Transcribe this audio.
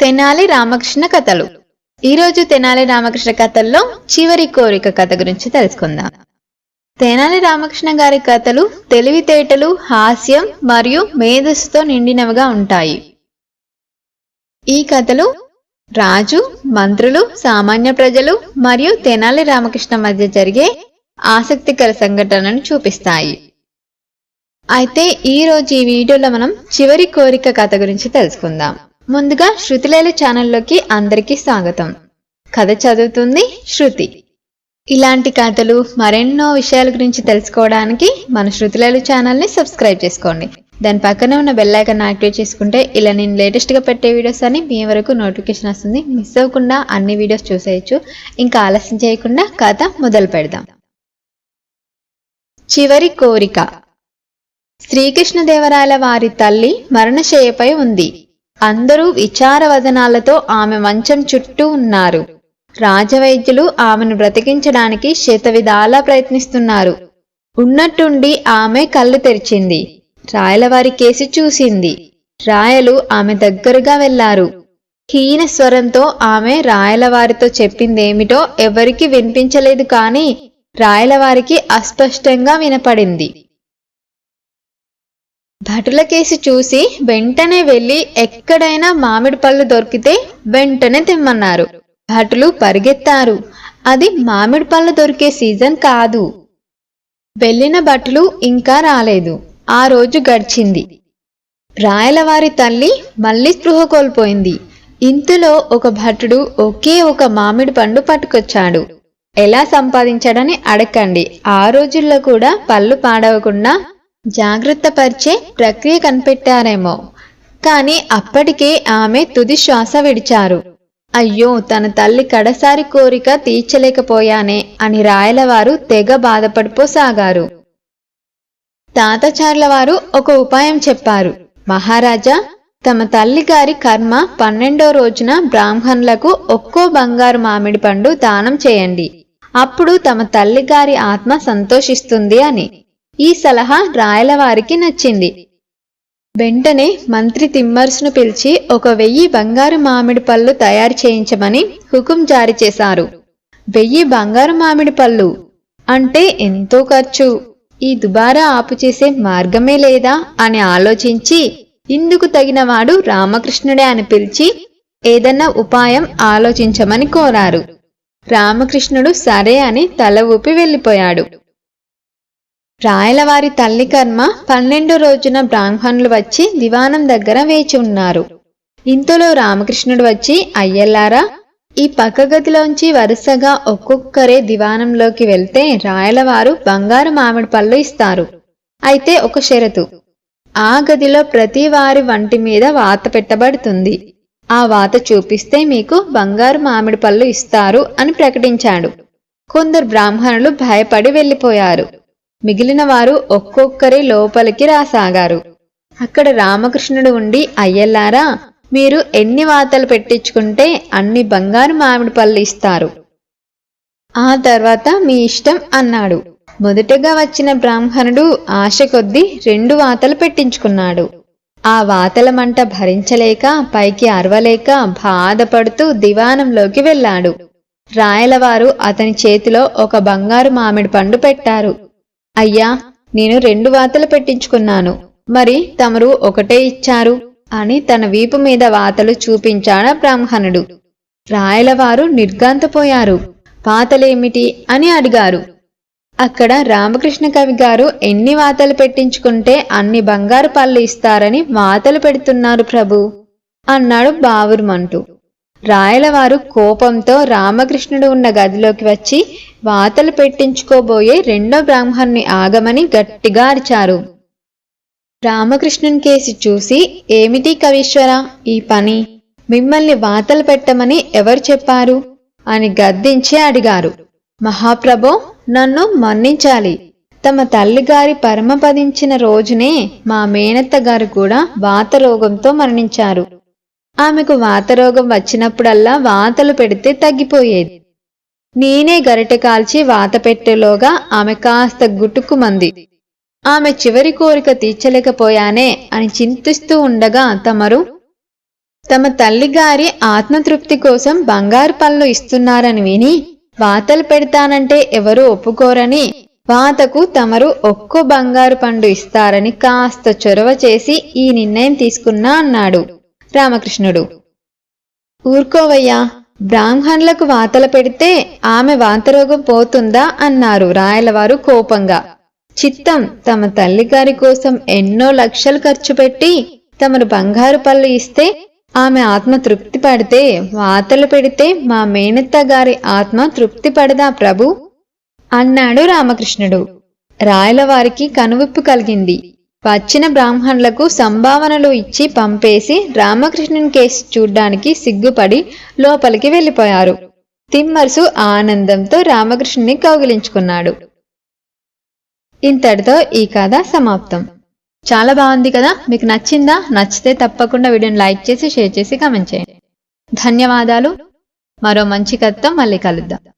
తెనాలి రామకృష్ణ కథలు. ఈరోజు తెనాలి రామకృష్ణ కథల్లో చివరి కోరిక కథ గురించి తెలుసుకుందాం. తెనాలి రామకృష్ణ గారి కథలు తెలివితేటలు హాస్యం మరియు మేధస్సుతో నిండినవిగా ఉంటాయి. ఈ కథలు రాజు మంత్రులు సామాన్య ప్రజలు మరియు తెనాలి రామకృష్ణ మధ్య జరిగే ఆసక్తికర సంఘటనను చూపిస్తాయి. అయితే ఈ రోజు ఈ వీడియోలో మనం చివరి కోరిక కథ గురించి తెలుసుకుందాం. ముందుగా శృతిలేలు ఛానల్లోకి అందరికీ స్వాగతం. కథ చదువుతుంది శృతి. ఇలాంటి కథలు మరెన్నో విషయాల గురించి తెలుసుకోవడానికి మన శృతిలేలు ఛానల్ని సబ్స్క్రైబ్ చేసుకోండి. దాని పక్కన ఉన్న బెల్ ఐకాన్ యాక్టివేట్ చేసుకుంటే ఇలా నేను లేటెస్ట్గా పెట్టే వీడియోస్ అని మీ వరకు నోటిఫికేషన్ వస్తుంది. మిస్ అవ్వకుండా అన్ని వీడియోస్ చూసేయచ్చు. ఇంకా ఆలస్యం చేయకుండా కథ మొదలు పెడదాం. చివరి కోరిక. శ్రీకృష్ణదేవరాయల వారి తల్లి మరణశయ్యపై ఉంది. అందరూ విచారవదనాలతో ఆమె మంచం చుట్టూ ఉన్నారు. రాజవైద్యులు ఆమెను బ్రతికించడానికి శతవిధాలా ప్రయత్నిస్తున్నారు. ఉన్నట్టుండి ఆమె కళ్ళు తెరిచింది. రాయలవారి కేసి చూసింది. రాయలు ఆమె దగ్గరగా వెళ్ళారు. హీన స్వరంతో ఆమె రాయలవారితో చెప్పిందేమిటో ఎవరికి వినిపించలేదు కాని రాయలవారికి అస్పష్టంగా వినపడింది. భటుల కేసి చూసి వెంటనే వెళ్ళి ఎక్కడైనా మామిడి పళ్ళు దొరికితే వెంటనే తెమ్మన్నారు. భటులు పరిగెత్తారు. అది మామిడి పళ్ళు దొరికే సీజన్ కాదు. వెళ్ళిన భటులు ఇంకా రాలేదు. ఆ రోజు గడిచింది. రాయలవారి తల్లి మళ్ళీ స్పృహ కోల్పోయింది. ఇంతలో ఒక భటుడు ఒకే ఒక మామిడి పండు పట్టుకొచ్చాడు. ఎలా సంపాదించాడని అడగండి. ఆ రోజుల్లో కూడా పళ్ళు పాడవకుండా జాగ్రత్త పరిచే ప్రక్రియ కనిపెట్టారేమో. కానీ అప్పటికే ఆమె తుది శ్వాస విడిచారు. అయ్యో తన తల్లి కడసారి కోరిక తీర్చలేకపోయానే అని రాయలవారు తెగ బాధపడిపోసాగారు. తాతచార్ల వారు ఒక ఉపాయం చెప్పారు. మహారాజా తమ తల్లి గారి కర్మ పన్నెండో రోజున బ్రాహ్మణులకు ఒక్కో బంగారు మామిడి పండు దానం చేయండి. అప్పుడు తమ తల్లి గారి ఆత్మ సంతోషిస్తుంది అని. ఈ సలహా రాయలవారికి నచ్చింది. వెంటనే మంత్రి తిమ్మర్సును పిలిచి ఒక వెయ్యి బంగారు మామిడి పళ్ళు తయారు చేయించమని హుకుం జారీ చేశారు. వెయ్యి బంగారు మామిడి పళ్ళు అంటే ఎంతో ఖర్చు. ఈ దుబారా ఆపు చేసే మార్గమే లేదా అని ఆలోచించి ఇందుకు తగినవాడు రామకృష్ణుడే అని పిలిచి ఏదన్నా ఉపాయం ఆలోచించమని కోరారు. రామకృష్ణుడు సరే అని తల ఊపి వెళ్ళిపోయాడు. రాయలవారి తల్లి కర్మ పన్నెండు రోజున బ్రాహ్మణులు వచ్చి దివానం దగ్గర వేచి ఉన్నారు. ఇంతలో రామకృష్ణుడు వచ్చి అయ్యల్లారా ఈ పక్క గదిలోంచి వరుసగా ఒక్కొక్కరే దివానంలోకి వెళ్తే రాయలవారు బంగారు మామిడి పళ్ళు ఇస్తారు. అయితే ఒక షరతు. ఆ గదిలో ప్రతి వారి వంటి మీద వాత పెట్టబడుతుంది. ఆ వాత చూపిస్తే మీకు బంగారు మామిడి పళ్ళు ఇస్తారు అని ప్రకటించాడు. కొందరు బ్రాహ్మణులు భయపడి వెళ్ళిపోయారు. మిగిలిన వారు ఒక్కొక్కరి లోపలికి రాసాగారు. అక్కడ రామకృష్ణుడు ఉండి అయ్యల్లారా మీరు ఎన్ని వాతలు పెట్టించుకుంటే అన్ని బంగారు మామిడి పళ్ళు ఇస్తారు. ఆ తర్వాత మీ ఇష్టం అన్నాడు. మొదటగా వచ్చిన బ్రాహ్మణుడు ఆశ కొద్దీ రెండు వాతలు పెట్టించుకున్నాడు. ఆ వాతల మంట భరించలేక పైకి అరవలేక బాధపడుతూ దివానంలోకి వెళ్ళాడు. రాయలవారు అతని చేతిలో ఒక బంగారు మామిడి పండు పెట్టారు. అయ్యా నేను రెండు వాతలు పెట్టించుకున్నాను. మరి తమరు ఒకటే ఇచ్చారు అని తన వీపు మీద వాతలు చూపించాడా బ్రాహ్మణుడు. రాయలవారు నిర్గాంతపోయారు వాతలేమిటి అని అడిగారు. అక్కడ రామకృష్ణ కవి గారు ఎన్ని వాతలు పెట్టించుకుంటే అన్ని బంగారు పళ్ళు ఇస్తారని వాతలు పెడుతున్నారు ప్రభు అన్నాడు బావురుమంటూ. రాయలవారు కోపంతో రామకృష్ణుడు ఉన్న గదిలోకి వచ్చి వాతలు పెట్టించుకోబోయే రెండో బ్రాహ్మణ్ణి ఆగమని గట్టిగా అరిచారు. రామకృష్ణుని కేసి చూసి ఏమిటి కవీశ్వర ఈ పని? మిమ్మల్ని వాతలు పెట్టమని ఎవరు చెప్పారు? అని గద్దించి అడిగారు. మహాప్రభో నన్ను మన్నించాలి. తమ తల్లిగారి పరమపదించిన రోజునే మా మేనత్త గారు కూడా వాత రోగంతో మరణించారు. ఆమెకు వాతరోగం వచ్చినప్పుడల్లా వాతలు పెడితే తగ్గిపోయేది. నేనే గరిటె కాల్చి వాత పెట్టేలోగా ఆమె కాస్త గుటుక్కుమంది ఆమె చివరి కోరిక తీర్చలేకపోయానే అని చింతిస్తూ ఉండగా తమరు తమ తల్లిగారి ఆత్మతృప్తి కోసం బంగారు పళ్ళు ఇస్తున్నారని విని వాతలు పెడతానంటే ఎవరూ ఒప్పుకోరని వాతకు తమరు ఒక్కో బంగారు పండు ఇస్తారని కాస్త చొరవ చేసి ఈ నిర్ణయం తీసుకున్నా అన్నాడు. రామకృష్ణుడు. ఊరుకోవయ్యా బ్రాహ్మణులకు వాతలు పెడితే ఆమె వాతరోగం పోతుందా? అన్నారు రాయలవారు కోపంగా. చిత్తం తమ తల్లిగారి కోసం ఎన్నో లక్షలు ఖర్చు పెట్టి తమరు బంగారు పళ్ళు ఇస్తే ఆమె ఆత్మ తృప్తి పడితే వాతలు పెడితే మా మేనత్త గారి ఆత్మ తృప్తి పడదా ప్రభు? అన్నాడు రామకృష్ణుడు. రాయలవారికి కనువిప్పు కలిగింది. వచ్చిన బ్రాహ్మణులకు సంభావనలు ఇచ్చి పంపేసి రామకృష్ణుని కేసు చూడ్డానికి సిగ్గుపడి లోపలికి వెళ్ళిపోయారు. తిమ్మర్సు ఆనందంతో రామకృష్ణుని కౌగిలించుకున్నాడు. ఇంతటితో ఈ కథ సమాప్తం. చాలా బాగుంది కదా? మీకు నచ్చిందా? నచ్చితే తప్పకుండా వీడియోని లైక్ చేసి షేర్ చేసి కామెంట్ చేయండి. ధన్యవాదాలు. మరో మంచి కథతో మళ్ళీ కలుద్దాం.